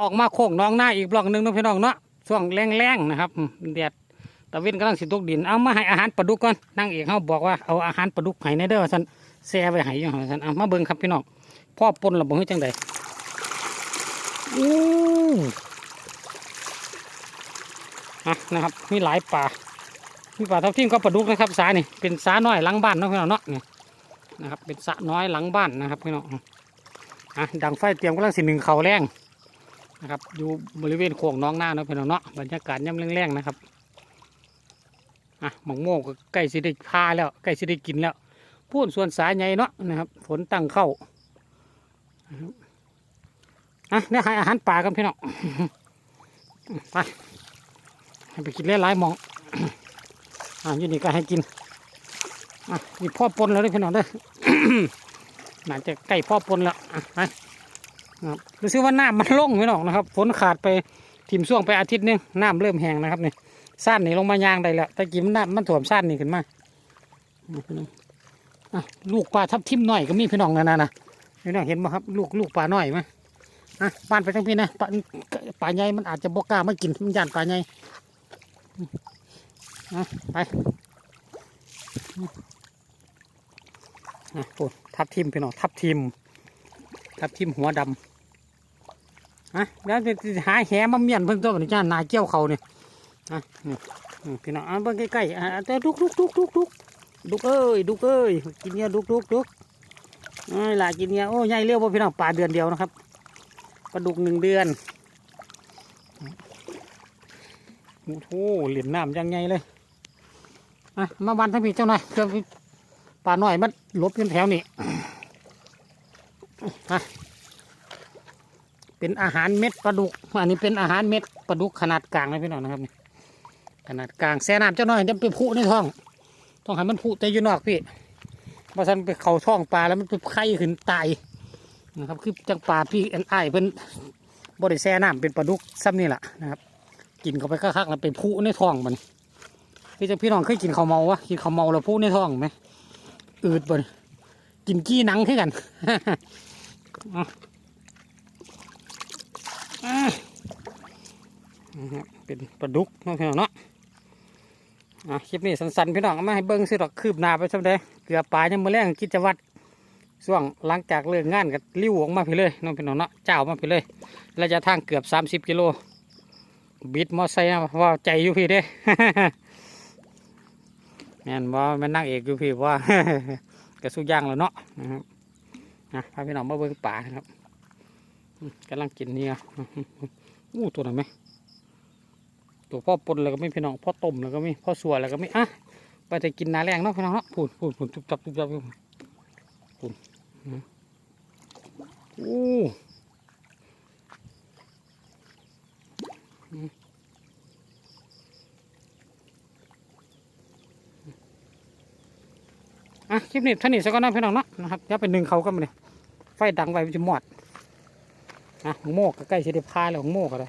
ออกมาโค้งน้องหน้าอีกบล็อกหนึ่งเนาะพี่น้องเนาะช่วงแรงๆนะครับอืมแดดตะเวนกำลังสิตกดินเอามาให้อาหารปลาดุกก่อนนั่งเอกเขาบอกว่าเอาอาหารปลาดุกให้ในเด้อว่าซั่นแซ่ไว้ให้อยู่ว่าซั่นเอามาเบิ่งครับพี่น้องพ่อปนระบ่เฮ็ดจังไดอู้อะนะครับมีหลายปลามีปลาทับทิมกับปลาดุกนะครับสานี่เป็นสาน้อยหลังบ้านเนาะพี่น้องเนาะนี่นะครับเป็นสระน้อยหลังบ้านนะครับพี่น้องอะดังไฟเตรียมกำลังสิหนึ่งเขาแรง นะครับ อยู่บริเวณโค้งน้องหน้าเนาะพี่น้องเนาะบรรยากาศย่ำแรงๆนะครับอะหมองโม่ก็ใกล้สิได้พาแล้วใกล้สิได้กินแล้วพูนส่วนสายใหญ่เนาะนะครับฝนตั้งเข้าอะเนี่ยให้อาหารป่ากันพี่น้องไปให้ไปกินเล่หลายๆมองอะอยี่นี่ก็ให้กินอะนี่พ่อปนแล้วด้อพี่น้องเด้อน่าจะใกล้พ่อปนแล้วอะไป ครับรู้สึกว่าน้ำมันลงไม่หรอกนะครับฝนขาดไปทิมช่วงไปอาทิตย์นึงน้ำเริ่มแห้งนะครับนี่ซ่านนี่ลงมายางได้แล้วตะกี้มันน้ำมันถ่วมซ่านนี่ขึ้นมาลูกปลาทับทิมหน่อยก็มีพี่น้องนะนะนะพี่น้องเห็นไหมครับ ลูกลูกปลาหน่อยไหมอะบ้านไปทั้งพี่นะปลาปลาใหญ่มันอาจจะบกกล้ามากินมันยานปลาใหญ่อะไปอะโอ้ทับทิมพี่น้องทับทิมทับทิมหัวดำ ฮะแล้วจะหาแหมาเมียนเพิ่งตัวนี้จ้านาเกี้ยวเขาเนี่ยอะพี่น้องอะเบิ่งใกล้ๆอะแต่ดุกดุกดุกดุกดุกดุกเอ้ยดุกเอ้ยกินเนี่ยดุกดุกดุกไอ้ล่กินเนี่ยโอ้ใหญ่เร็วป่ะพี่น้องปลาเดือนเดียวนะครับปลาดุกหนึ่งเดือนโอ้โหเหรียญน้ำยังไงเลยอะมาวันทั้งพี่เจ้าหน่อยเพื่อปลาหน่อยมันลบอยู่แถวนี้ เป็นอาหารเม็ดปลาดุก อันนี้เป็นอาหารเม็ดปลาดุกขนาดกลางนะพี่น้องนะครับนี่ขนาดกลางแซ่น้ำเจ้าน้อยจะไปพุในท้อง ต้องให้มันพุแต่อยู่นอกพี่มาสันไปเข่าท้องปลาแล้วมันไปไข่ขึ้นตายนะครับคือจังปลาพี่อันไอเป็นบริแซ่น้ำเป็นปลาดุกซ้ำนี่แหละนะครับกินเข้าไปคักๆแล้วไปพุในท้องมันพี่จะพี่น้องเคยกินข้าวเมาวะกินข้าวเมาแล้วพุในท้องไหมอืดบนกินกี้นังให้กันอะอะ นะครับเป็นปลาดุกเนาะพี่น้องเนาะอะคลิปนี้สั้นๆพี่น้องเอามาให้เบิ้งสิดอกคืบหน้าไปสักเดเกลือปลายังมือแรงกิจวัตรช่วงหลังจากเลิกงานก็ลิ้วออกมาพี่เลยน้องพี่น้องเนาะเจ้ามาพี่เลยระยะทางเกือบ30กิโลบิดมอไซค์นะว่าใจอยู่พี่เด้แม่นว่าแม่นนั่งเอกอยู่พี่ว่ากระสุกอยางแล้วเนาะนะครับนะพาพี่น้องมาเบิ่งป่านะครับ กำลังกินเนี่ยอู้ตัวไหนไหมตัวพ่อปนแล้วก็ไม่พี่น้องพ่อต้มแล้วก็ไม่พ่อสัวแล้วก็ไม่อะไปแต่กินนาแรงเนาะพี่น้องเนาะพูดพูดพูดทุบจับทุบจับพูดพูดนอู้อืมอะคลิปนี้ท่านี้สักก่อนนะพี่น้องเนาะนะครับย่าไปหนึ่งเขาก็มาเลยไฟดังไว้มันจะหมด อะหงโมกก็ใกล้จะได้พายแล้วหงโมกอะไร